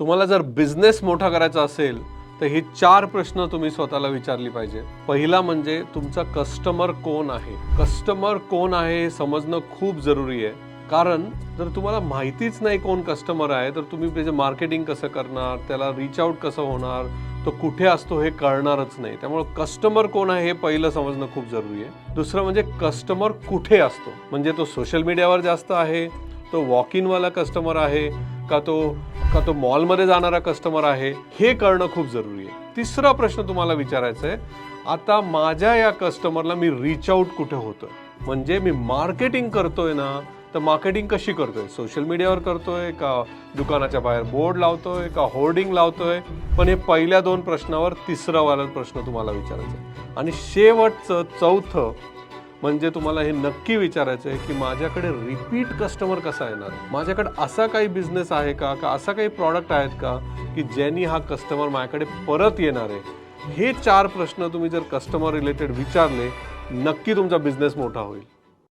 तुम्हाला जर बिझनेस मोठा करायचा असेल तर हे चार प्रश्न तुम्ही स्वतःला विचारली पाहिजे. पहिला म्हणजे तुमचा कस्टमर कोण आहे? कस्टमर कोण आहे हे समजणं खूप जरुरी आहे. कारण जर तुम्हाला माहितीच नाही कोण कस्टमर आहे तर तुम्ही त्याचे मार्केटिंग कसं करणार त्याला रीच आउट कसं होणार तो कुठे असतो हे कळणारच नाही. त्यामुळे कस्टमर कोण आहे हे पहिलं समजणं खूप जरुरी आहे. दुसरं म्हणजे कस्टमर कुठे असतो? म्हणजे तो सोशल मीडियावर जास्त आहे तो वॉक इनवाला कस्टमर आहे का तो का तो मॉलमध्ये जाणारा कस्टमर आहे हे कळणं खूप जरुरी आहे. तिसरा प्रश्न तुम्हाला विचारायचा आहे आता माझ्या या कस्टमरला मी रीच आउट कुठे होतोय? म्हणजे मी मार्केटिंग करतोय ना तर मार्केटिंग कशी करतोय? सोशल मीडियावर करतोय का दुकानाच्या बाहेर बोर्ड लावतोय का होर्डिंग लावतोय? पण हे पहिल्या दोन प्रश्नावर तिसरा वाला प्रश्न तुम्हाला विचारायचा आहे. आणि शेवटचं चौथं म्हणजे तुम्हाला हे नक्की विचारायचं आहे की माझ्याकडे रिपीट कस्टमर कसा येणार? माझ्याकडे असा काही बिझनेस आहे का? का असा काही प्रॉडक्ट आहेत का? की ज्यांनी हा कस्टमर माझ्याकडे परत येणार आहे? हे चार प्रश्न तुम्ही जर कस्टमर रिलेटेड विचारले नक्की तुमचा बिझनेस मोठा होईल.